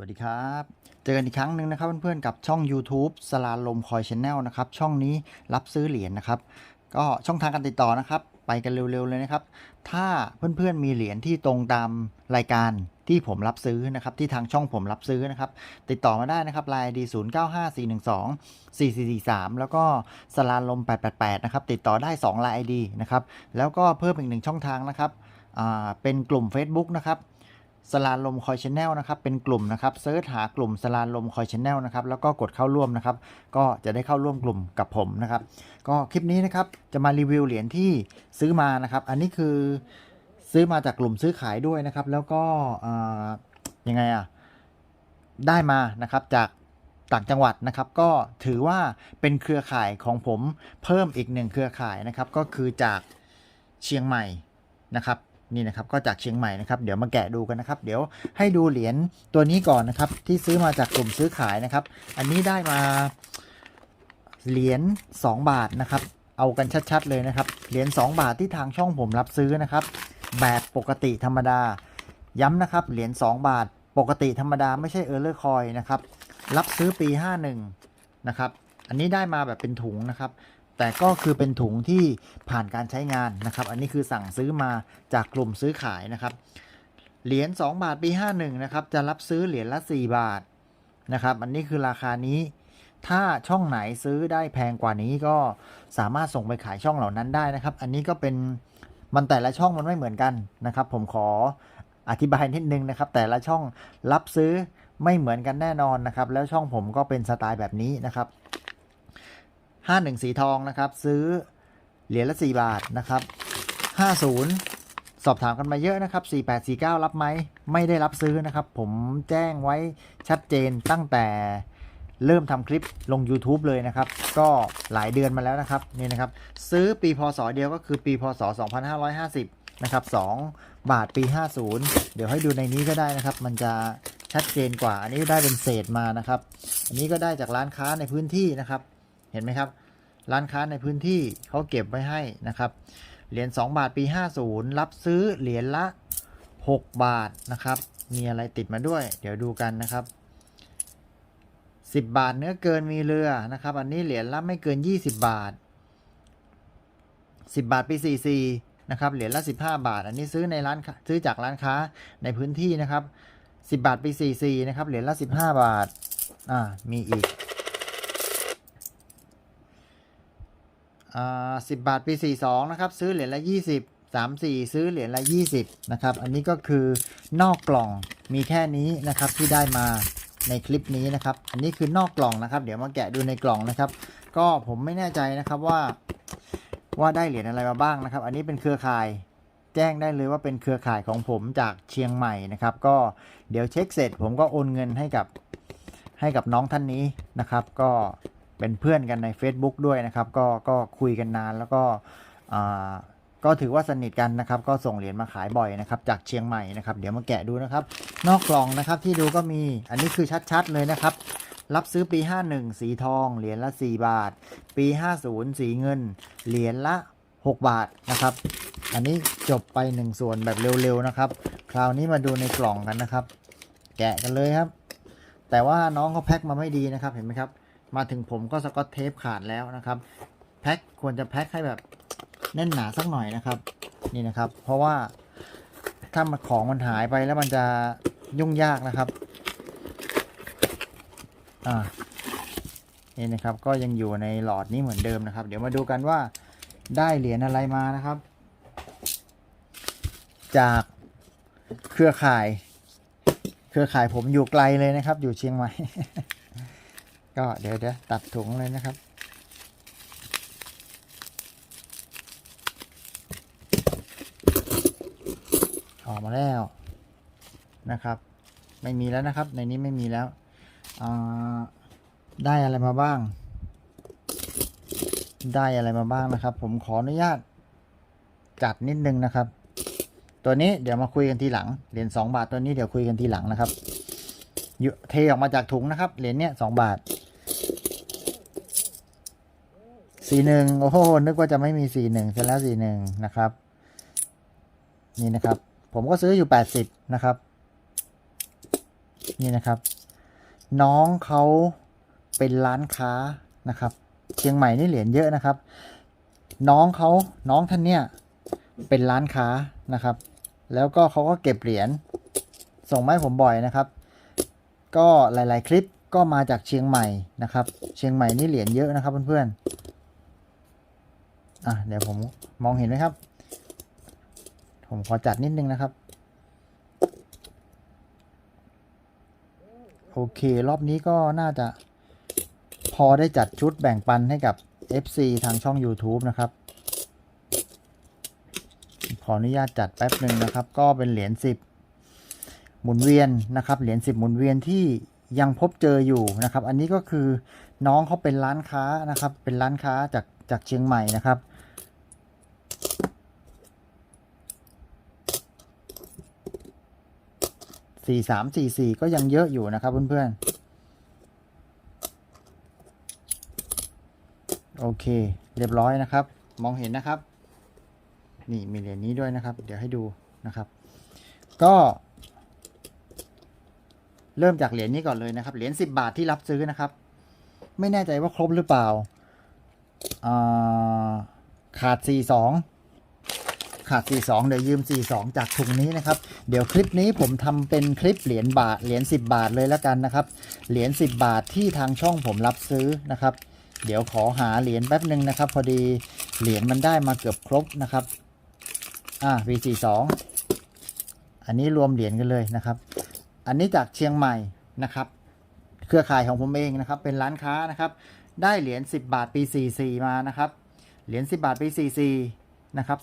วัสดีครับ เจอกันอีกครั้งหนึ่งนะครับเพื่อนๆกับช่อง YouTube สลาลมคอยชแนลนะครับช่องนี้รับซื้อเหรียญนะครับ ก็ช่องทางการติดต่อนะครับ ไปกันเร็วๆเลยนะครับ ถ้าเพื่อนๆมีเหรียญที่ตรงตามรายการที่ผมรับซื้อนะครับที่ทางช่องผมรับซื้อนะครับ ติดต่อมาได้นะครับ Line ID 0 9 5 4 1 2 4 4 4 3แล้วก็สลาลม888นะครับติดต่อได้2 Line ID นะครับแล้วก็เพิ่มอีกหนึ่งช่องทางนะครับเป็นกลุ่ม Facebook นะครับ สลาลมคอยชแนลนะครับเป็นกลุ่มนะครับเซิร์ชหากลุ่มสลาลมคอยชแนลนะครับแล้วก็กดเข้าร่วมนะครับ ก็จะได้เข้าร่วมกลุ่มกับผมนะครับ ก็คลิปนี้นะครับจะมารีวิวเหรียญที่ซื้อมานะครับ อันนี้คือซื้อมาจากกลุ่มซื้อขายด้วยนะครับ แล้วก็อ่ายังไงอะได้มานะครับจากต่างจังหวัดนะครับก็ถือว่าเป็นเครือข่ายของผมเพิ่มอีกหนึ่งเครือข่ายนะครับ ก็คือจากเชียงใหม่นะครับ นี่นะครับก็จากเชียงใหม่นะครับเดี๋ยวมาแกะดูกันนะครับ เดี๋ยวให้ดูเหรียญตัวนี้ก่อนนะครับ ที่ซื้อมาจากกลุ่มซื้อขายนะครับ อันนี้ได้มาเหรียญ2บาทนะครับ เอากันชัดๆเลยนะครับเหรียญ2บาทที่ทางช่องผมรับซื้อนะครับ แบบปกติธรรมดา ย้ำนะครับเหรียญ2บาท ปกติธรรมดาไม่ใช่เออร์เลอร์คอยนะครับ รับซื้อปี 51 นะครับ อันนี้ได้มาแบบเป็นถุงนะครับ แต่ก็คือเป็นถุงที่ผ่านการใช้งานนะครับ อันนี้คือสั่งซื้อมาจากกลุ่มซื้อขายนะครับ เหรียญ2บาทปี 51 นะครับ จะรับซื้อเหรียญละ 4 บาทนะครับ อันนี้คือราคานี้ ถ้าช่องไหนซื้อได้แพงกว่านี้ก็สามารถส่งไปขายช่องเหล่านั้นได้นะครับ อันนี้ก็เป็นมันแต่ละช่องมันไม่เหมือนกันนะครับ ผมขออธิบายนิดนึงนะครับ แต่ละช่องรับซื้อไม่เหมือนกันแน่นอนนะครับ แล้วช่องผมก็เป็นสไตล์แบบนี้นะครับ 51สีทองนะครับ ซื้อเหรียญละ4บาทนะครับ50สอบถามกันมาเยอะนะครับ 4849 รับไหม ไม่ได้รับซื้อนะครับ ผมแจ้งไว้ชัดเจนตั้งแต่เริ่มทำคลิปลง YouTube เลยนะครับ ก็หลายเดือนมาแล้วนะครับนี่นะครับ ซื้อปีพศเดียวก็คือปีพศ 2550 นะครับ 2 บาทปี 50 เดี๋ยวให้ดูในนี้ก็ได้นะครับ มันจะชัดเจนกว่า อันนี้ได้เป็นเศษมานะครับ อันนี้ก็ได้จากร้านค้าในพื้นที่นะครับ เห็นไหมครับ ร้านค้าในพื้นที่เขาเก็บไว้ให้นะครับ เหรียญ2บาทปี 50 รับซื้อเหรียญละ 6 บาทนะครับ มีอะไรติดมาด้วย เดี๋ยวดูกันนะครับ 10 บาทเนื้อเกินมีเรือนะครับ อันนี้เหรียญละไม่เกิน 20 บาท 10 บาทปี 44นะครับ เหรียญละ 15 บาท อันนี้ซื้อในร้านซื้อจากร้านค้าในพื้นที่นะครับ 10 บาทปี 44นะครับ เหรียญละ 15 บาท อ่า มีอีก อ่า สิบบาทปีสี่สองนะครับ ซื้อเหรียญละยี่สิบสามสี่ซื้อเหรียญละยี่สิบนะครับ อันนี้ก็คือนอกกล่องมีแค่นี้นะครับที่ได้มาในคลิปนี้นะครับ อันนี้คือนอกกล่องนะครับ เดี๋ยวมาแกะดูในกล่องนะครับ ก็ผมไม่แน่ใจนะครับว่าว่าได้เหรียญอะไรมาบ้างนะครับ อันนี้เป็นเครือข่ายแจ้งได้เลยว่าเป็นเครือข่ายของผมจากเชียงใหม่นะครับ ก็เดี๋ยวเช็คเสร็จ ผมก็โอนเงินให้กับให้กับน้องท่านนี้นะครับ ก็ เป็นเพื่อนกันใน Facebook ด้วยนะครับ ก็ก็คุยกันนานแล้วก็อ่าก็ถือว่าสนิทกันนะครับ ก็ส่งเหรียญมาขายบ่อยนะครับจากเชียงใหม่นะครับ เดี๋ยวมาแกะดูนะครับ นอกกล่องนะครับที่ดูก็มีอันนี้คือชัดๆเลยนะครับ รับซื้อปี 51 สีทอง เหรียญละ 4 บาท ปี 50 สีเงิน เหรียญละ 6 บาทนะครับ อันนี้จบไป 1 ส่วนแบบเร็วๆนะครับ คราวนี้มาดูในกล่องกันนะครับ แกะกันเลยครับ แต่ว่าน้องเขาแพ็คมาไม่ดีนะครับเห็นไหมครับ มาถึงผมก็สกอตเทปขาดแล้วนะครับ แพ็คควรจะแพ็คให้แบบแน่นหนาสักหน่อยนะครับ นี่นะครับ เพราะว่าถ้ามันของมันหายไปแล้วมันจะยุ่งยากนะครับ อ่า นี่นะครับ ก็ยังอยู่ในหลอดนี้เหมือนเดิมนะครับ เดี๋ยวมาดูกันว่าได้เหรียญอะไรมานะครับ จากเครือข่าย เครือข่ายผมอยู่ไกลเลยนะครับ อยู่เชียงใหม่ ก็เดี๋ยวเดี๋ยวตัดถุงเลยนะครับ ออกมาแล้วนะครับ ไม่มีแล้วนะครับ ในนี้ไม่มีแล้ว ได้อะไรมาบ้าง ได้อะไรมาบ้างนะครับ ผมขออนุญาตจัดนิดนึงนะครับ ตัวนี้เดี๋ยวมาคุยกันทีหลัง เหรียญสองบาทตัวนี้เดี๋ยวคุยกันทีหลังนะครับเทออกมาจากถุงนะครับ เหรียญเนี้ยสองบาท สี่หนึ่งโอ้โหนึกว่าจะไม่มีสี่หนึ่งเสร็จแล้วสี่หนึ่งนะครับ นี่นะครับ ผมก็ซื้ออยู่แปดสิบนะครับ นี่นะครับ น้องเขาเป็นร้านค้านะครับ เชียงใหม่นี่เหรียญเยอะนะครับ น้องเขาน้องท่านเนี่ยเป็นร้านค้านะครับ แล้วก็เขาก็เก็บเหรียญส่งมาให้ผมบ่อยนะครับ ก็หลาย ๆ คลิปก็มาจากเชียงใหม่นะครับ เชียงใหม่นี่เหรียญเยอะนะครับเพื่อนๆ อะเดี๋ยวผมมองเห็นไหมครับ ผมขอจัดนิดนึงนะครับ โอเค รอบนี้ก็น่าจะพอได้จัดชุดแบ่งปันให้กับ FC ทางช่อง YouTube นะครับ ขออนุญาตจัดแป๊บหนึ่งนะครับ ก็เป็นเหรียญ10 หมุนเวียนนะครับ เหรียญ10 หมุนเวียนที่ยังพบเจออยู่นะครับ อันนี้ก็คือน้องเขาเป็นร้านค้านะครับ เป็นร้านค้าจากจากเชียงใหม่นะครับ สี่สามสี่สี่ก็ยังเยอะอยู่นะครับเพื่อนๆ โอเค เรียบร้อยนะครับ มองเห็นนะครับ นี่มีเหรียญนี้ด้วยนะครับ เดี๋ยวให้ดูนะครับ ก็เริ่มจากเหรียญนี้ก่อนเลยนะครับ เหรียญสิบบาทที่รับซื้อนะครับ ไม่แน่ใจว่าครบหรือเปล่า ขาดสี่สอง ขาด 42 เดี๋ยวยืม 42 จากถุงนี้นะครับ เดี๋ยวคลิปนี้ผมทำเป็นคลิปเหรียญบาท เหรียญ10 บาทเลยแล้วกันนะครับ เหรียญ10 บาทที่ทางช่องผมรับซื้อนะครับ เดี๋ยวขอหาเหรียญแป๊บหนึ่งนะครับ พอดีเหรียญมันได้มาเกือบครบนะครับ อ่า V42 อันนี้รวมเหรียญกันเลยนะครับ อันนี้จากเชียงใหม่นะครับ เครือข่ายของผมเองนะครับ เป็นร้านค้านะครับ ได้เหรียญ10 บาทปี44มานะครับ เหรียญ10 บาทปี44 นะครับ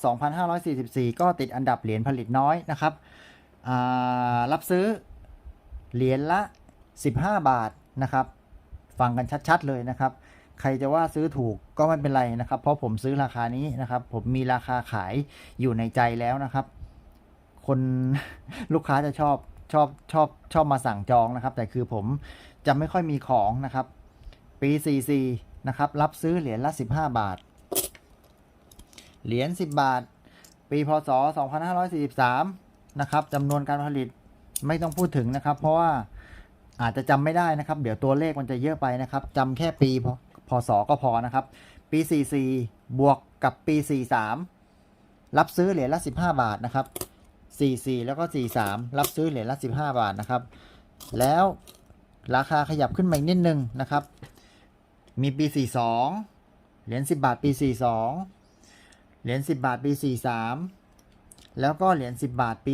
2,544 ก็ติดอันดับเหรียญผลิตน้อยนะครับรับซื้อเหรียญละ 15 บาทนะครับฟังกันชัดๆเลยนะครับ ใครจะว่าซื้อถูกก็ไม่เป็นไรนะครับ เพราะผมซื้อราคานี้นะครับ ผมมีราคาขายอยู่ในใจแล้วนะครับ คนลูกค้าจะชอบชอบชอบชอบมาสั่งจองนะครับ แต่คือผมจะไม่ค่อยมีของนะครับ ปี 44 นะครับ รับซื้อเหรียญละ 15 บาท เหรียญ10 บาท ปีพศ 2543 นะครับจำนวนการผลิตไม่ต้องพูดถึงนะครับ เพราะว่าอาจจะจำไม่ได้นะครับ เดี๋ยวตัวเลขมันจะเยอะไปนะครับจำแค่ปีพพศก็พอนะครับ ปี 44 บวกกับปี 43 รับซื้อเหรียญละ 15 บาทนะครับ 44 แล้วก็ 43 รับซื้อเหรียญละ 15 บาทนะครับ แล้วราคาขยับขึ้นมาอีกนิดนึงนะครับ มีปี 42 เหรียญ10 บาท ปี 42 เหรียญ10 บาทปี 43 แล้วก็เหรียญ10 บาทปี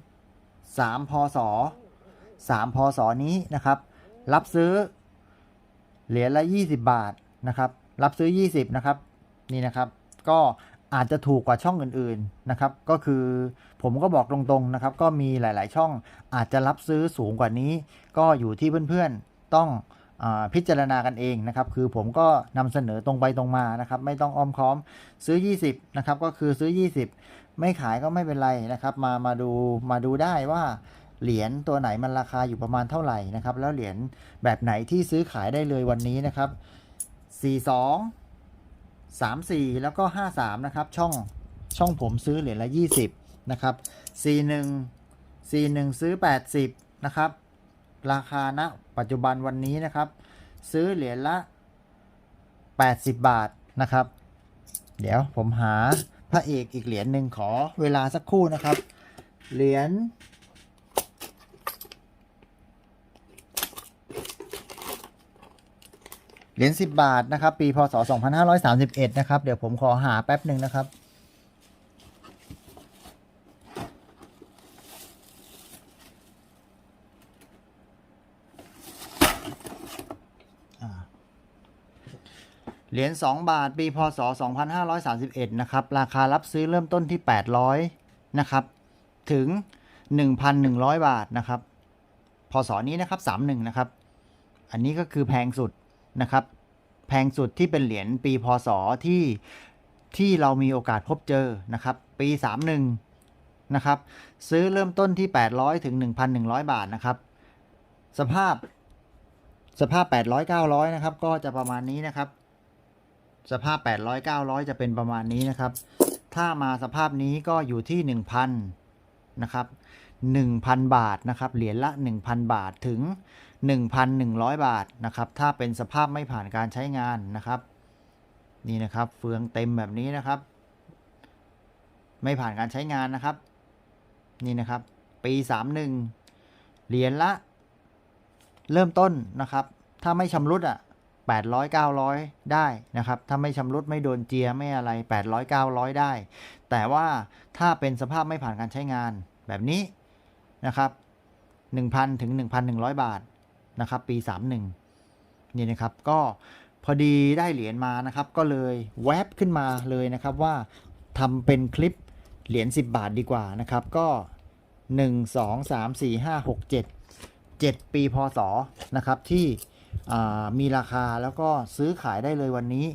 53 3พศ3พศนี้นะครับ รับซื้อ เหรียญละ 20 บาทนะครับ รับซื้อ 20 นะครับ นี่นะครับ ก็อาจจะถูกกว่าช่องอื่นๆนะครับ ก็คือผมก็บอกตรงๆนะครับ ก็มีหลายๆช่องอาจจะรับซื้อสูงกว่านี้ ก็อยู่ที่เพื่อนๆต้อง พิจารณากันเองนะครับ คือผมก็นำเสนอตรงไปตรงมานะครับ ไม่ต้องอ้อมค้อมซื้อ 20 นะครับ ก็คือซื้อ 20 ไม่ขายก็ไม่เป็นไรนะครับ มามาดูมาดูได้ว่าเหรียญตัวไหนมันราคาอยู่ประมาณเท่าไหร่นะครับ แล้วเหรียญแบบไหนที่ซื้อขายได้เลยวันนี้นะครับ 42 34 แล้วก็ 53 นะครับ ช่องช่องผมซื้อเหรียญละ 20 นะครับ 41 41 ซื้อ 80 นะครับ ราคาณปัจจุบันวันนี้นะครับ ซื้อเหรียญละ 80 บาทนะครับ เดี๋ยวผมหาพระเอกอีกเหรียญหนึ่งขอเวลาสักครู่นะครับ เหรียญเหรียญ10 บาทนะครับ ปีพศ2531 นะครับ เดี๋ยวผมขอหาแป๊บหนึ่งนะครับ เหรียญ2บาทปีพศ 2531 นะครับ ราคารับซื้อเริ่มต้นที่ 800 นะครับ ถึง 1,100 บาทนะครับ พศนี้นะครับ 31 นะครับ อันนี้ก็คือแพงสุดนะครับ แพงสุดที่เป็นเหรียญปีพศที่ที่เรามีโอกาสพบเจอนะครับ ปี 31 นะครับ ซื้อเริ่มต้นที่ 800 ถึง 1,100 บาทนะครับ สภาพสภาพ 800 900 นะครับ ก็จะประมาณนี้นะครับ สภาพ 800 900 จะเป็นประมาณนี้นะครับ ถ้ามาสภาพนี้ก็อยู่ที่ 1,000 นะครับ 1,000 บาทนะครับ เหรียญละ 1,000 บาทถึง 1,100 บาทนะครับ ถ้าเป็นสภาพไม่ผ่านการใช้งานนะครับ นี่นะครับ เฟืองเต็มแบบนี้นะครับ ไม่ผ่านการใช้งานนะครับ นี่นะครับ ปี 31 เหรียญละ เริ่มต้นนะครับ ถ้าไม่ชำรุดอะ 800 900 ได้นะครับ ถ้าไม่ชำรุดไม่โดนเจียไม่อะไร 800 900 ได้ แต่ว่าถ้าเป็นสภาพไม่ผ่านการใช้งานแบบนี้นะครับ 1,000 ถึง 1,100 บาทนะครับ ปี 31 นี่นะครับ ก็พอดีได้เหรียญมานะครับ ก็เลยแวบขึ้นมาเลยนะครับว่าทำเป็นคลิปเหรียญ10 บาทดีกว่านะครับ ก็ 1 2 3 4 5 6 7 7 ปีพศนะครับที่ มีราคาแล้วก็ซื้อขายได้เลยวันนี้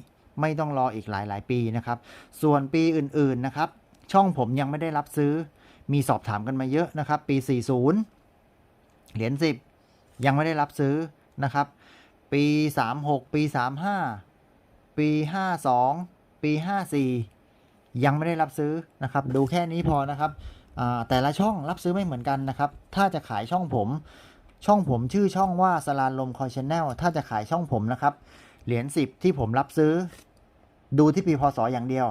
ไม่ต้องรออีกหลายหลายๆปีนะครับ ส่วนปีอื่นๆนะครับ ช่องผมยังไม่ได้รับซื้อ มีสอบถามกันมาเยอะนะครับ ปี 40 เหรียญ10 ยังไม่ได้รับซื้อนะครับ ปี 36 ปี 35 ปี 52 ปี 54 ยังไม่ได้รับซื้อนะครับ ดูแค่นี้พอนะครับแต่ละช่องรับซื้อไม่เหมือนกันนะครับ ถ้าจะขายช่องผม ช่องผมชื่อช่องว่าสลานลมคอยชแนลถ้าจะขายช่องผมนะครับ เหรียญ10ที่ผมรับซื้อ ดูที่ปีพศอย่างเดียว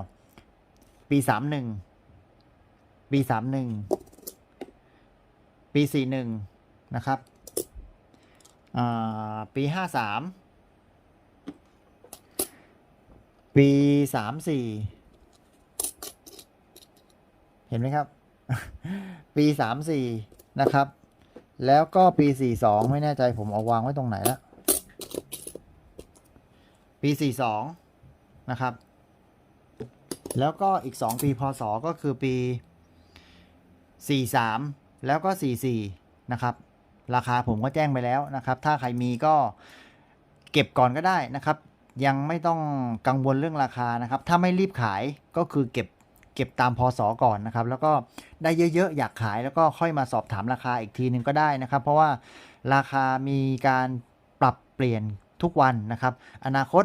ปี31ปี31ปี41นะครับอ่าปี53ปี34เห็นไหมครับ ปี34นะครับ แล้วก็ปี 42 ไม่แน่ใจผมเอาวางไว้ตรงไหนแล้วปี 42 นะครับ แล้วก็อีก 2 ปีพศก็คือปี 43 แล้วก็ 44 นะครับ ราคาผมก็แจ้งไปแล้วนะครับ ถ้าใครมีก็เก็บก่อนก็ได้นะครับ ยังไม่ต้องกังวลเรื่องราคานะครับ ถ้าไม่รีบขายก็คือเก็บ เก็บตามพศก่อนนะครับ แล้วก็ได้เยอะๆ อยากขายแล้วก็ค่อยมาสอบถามราคาอีกทีนึงก็ได้นะครับ เพราะว่าราคามีการปรับเปลี่ยนทุกวันนะครับ อนาคต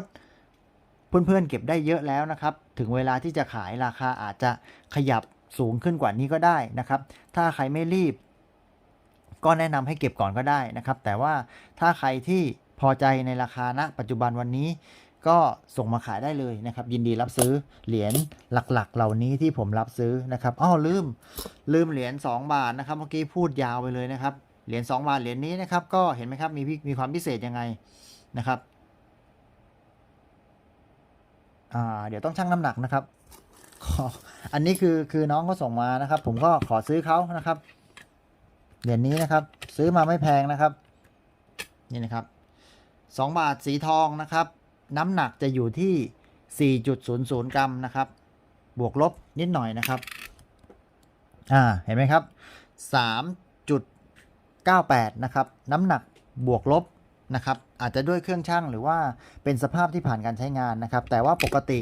เพื่อนๆเก็บได้เยอะแล้วนะครับ ถึงเวลาที่จะขายราคาอาจจะขยับสูงขึ้นกว่านี้ก็ได้นะครับ ถ้าใครไม่รีบ ก็แนะนำให้เก็บก่อนก็ได้นะครับ แต่ว่าถ้าใครที่พอใจในราคาณปัจจุบันวันนี้ ก็ส่งมาขายได้เลยนะครับ ยินดีรับซื้อเหรียญหลักๆ เหล่านี้ที่ผมรับซื้อนะครับอ้อลืม ลืมเหรียญ2บาทนะครับ เมื่อกี้พูดยาวไปเลยนะครับ เหรียญ2บาทเหรียญนี้นะครับ ก็เห็นไหมครับมีพิมีความพิเศษยังไงนะครับอ่าเดี๋ยวต้องชั่งน้ำหนักนะครับออันนี้คือคือน้องเขาส่งมานะครับ ผมก็ขอซื้อเขานะครับ เหรียญนี้นะครับ ซื้อมาไม่แพงนะครับ นี่นะครับสองบาทสีทองนะครับ น้ำหนักจะอยู่ที่ 4.00 กรัมนะครับ บวกลบนิดหน่อยนะครับ อ่า เห็นไหมครับ 3.98 นะครับ น้ำหนักบวกลบนะครับ อาจจะด้วยเครื่องช่างหรือว่าเป็นสภาพที่ผ่านการใช้งานนะครับ แต่ว่าปกติ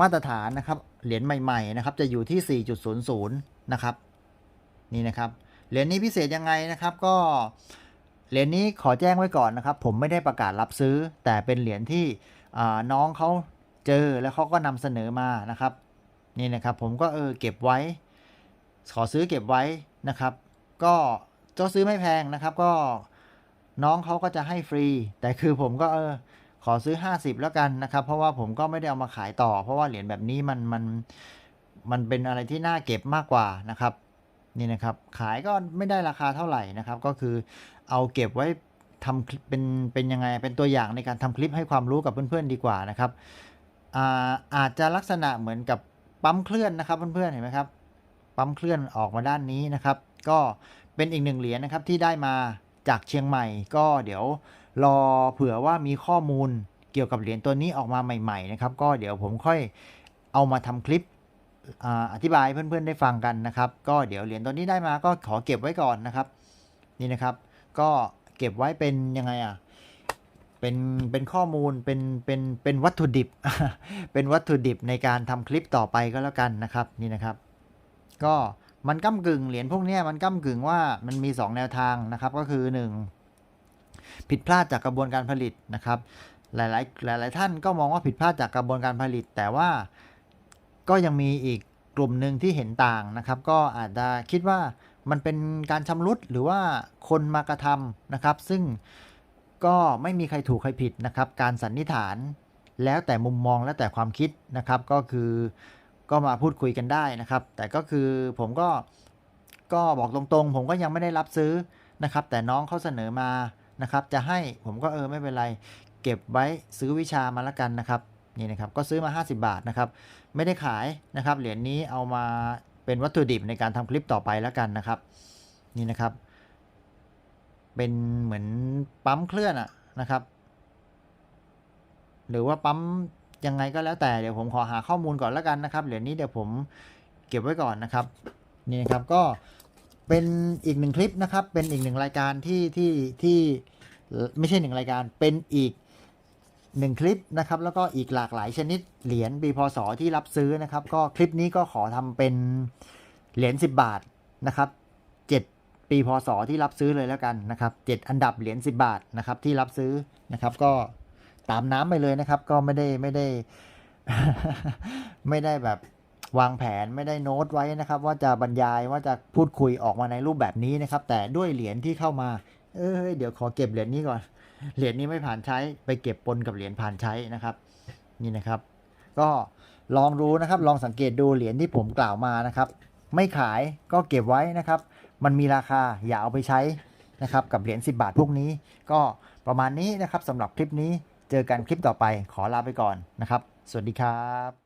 มาตรฐานนะครับ เหรียญใหม่ๆนะครับ จะอยู่ที่ 4.00 นะครับ นี่นะครับ เหรียญนี้พิเศษยังไงนะครับ ก็ เหรียญนี้ขอแจ้งไว้ก่อนนะครับ ผมไม่ได้ประกาศรับซื้อ แต่เป็นเหรียญที่น้องเขาเจอแล้วเขาก็นำเสนอมานะครับ นี่นะครับผมก็เออเก็บไว้ ขอซื้อเก็บไว้นะครับ ก็เจ้าซื้อไม่แพงนะครับ ก็น้องเขาก็จะให้ฟรี แต่คือผมก็เออขอซื้อ 50 แล้วกันนะครับ เพราะว่าผมก็ไม่ได้เอามาขายต่อ เพราะว่าเหรียญแบบนี้มันมันมันเป็นอะไรที่น่าเก็บมากกว่านะครับนี่นะครับ ขายก็ไม่ได้ราคาเท่าไหร่นะครับ ก็คือ เอาเก็บไว้ทำคลิปเป็นเป็นยังไงเป็นตัวอย่างในการทำคลิปให้ความรู้กับเพื่อนๆดีกว่านะครับอาอาจจะลักษณะเหมือนกับปั๊มเคลื่อนนะครับเพื่อนๆเห็นไหมครับปั๊มเคลื่อนออกมาด้านนี้นะครับ ก็เป็นอีกหนึ่งเหรียญนะครับที่ได้มาจากเชียงใหม่ ก็เดี๋ยวรอเผื่อว่ามีข้อมูลเกี่ยวกับเหรียญตัวนี้ออกมาใหม่ๆนะครับ ก็เดี๋ยวผมค่อยเอามาทำคลิปออธิบายเพื่อนๆได้ฟังกันนะครับ ก็เดี๋ยวเหรียญตัวนี้ได้มาก็ขอเก็บไว้ก่อนนะครับ นี่นะครับ ก็เก็บไว้เป็นยังไงอะเป็นเป็นข้อมูลเป็นเป็นเป็นวัตถุดิบ เป็นวัตถุดิบในการทำคลิปต่อไปก็แล้วกันนะครับนี่นะครับ ก็มันก้ากึ่งเหรียญพวกนี้มันก้ากึ่งว่ามันมี 2 แนวทางนะครับ ก็คือ 1 ผิดพลาดจากกระบวนการผลิตนะครับ หลายๆหลายๆท่านก็มองว่าผิดพลาดจากกระบวนการผลิต แต่ว่าก็ยังมีอีกกลุ่มหนึ่งที่เห็นต่างนะครับ ก็อาจจะคิดว่า มันเป็นการชำรุดหรือว่าคนมากระทำนะครับ ซึ่งก็ไม่มีใครถูกใครผิดนะครับ การสันนิษฐานแล้วแต่มุมมองแล้วแต่ความคิดนะครับ ก็คือก็มาพูดคุยกันได้นะครับ แต่ก็คือผมก็ก็บอกตรงๆ ผมก็ยังไม่ได้รับซื้อนะครับ แต่น้องเขาเสนอมานะครับ จะให้ผมก็เออไม่เป็นไร เก็บไว้ซื้อวิชามาล้วกันนะครับนี่นะครับก็ซื้อมา 50 บาทนะครับ ไม่ได้ขายนะครับ เหรียญนี้เอามา เป็นวัตถุดิบในการทำคลิปต่อไปแล้วกันนะครับ นี่นะครับ เป็นเหมือนปั๊มเคลื่อนอะนะครับ หรือว่าปั๊มยังไงก็แล้วแต่เดี๋ยวผมขอหาข้อมูลก่อนแล้วกันนะครับเหรียญนี้เดี๋ยวผมเก็บไว้ก่อนนะครับนี่นะครับก็เป็นอีกหนึ่งคลิปนะครับ เป็นอีกหนึ่งรายการที่ที่ที่ไม่ใช่หนึ่งรายการเป็นอีก หนึ่งคลิปนะครับ แล้วก็อีกหลากหลายชนิดเหรียญปีพศที่รับซื้อนะครับ ก็คลิปนี้ก็ขอทำเป็นเหรียญ10 บาทนะครับ7ปีพศที่รับซื้อเลยแล้วกันนะครับ7อันดับเหรียญ10 บาทนะครับที่รับซื้อนะครับ ก็ตามน้ำไปเลยนะครับ ก็ไม่ได้ไม่ได้ ไม่ได้แบบวางแผนไม่ได้โน้ตไว้นะครับ ว่าจะบรรยายว่าจะพูดคุยออกมาในรูปแบบนี้นะครับ แต่ด้วยเหรียญที่เข้ามา เอ้ยเดี๋ยวขอเก็บเหรียญนี้ก่อน เหรียญนี้ไม่ผ่านใช้ไปเก็บปนกับเหรียญผ่านใช้นะครับ นี่นะครับ ก็ลองดูนะครับ ลองสังเกตดูเหรียญที่ผมกล่าวมานะครับ ไม่ขายก็เก็บไว้นะครับ มันมีราคาอย่าเอาไปใช้นะครับ กับเหรียญ10 บาทพวกนี้ ก็ประมาณนี้นะครับสำหรับคลิปนี้เจอกันคลิปต่อไปขอลาไปก่อนนะครับ สวัสดีครับ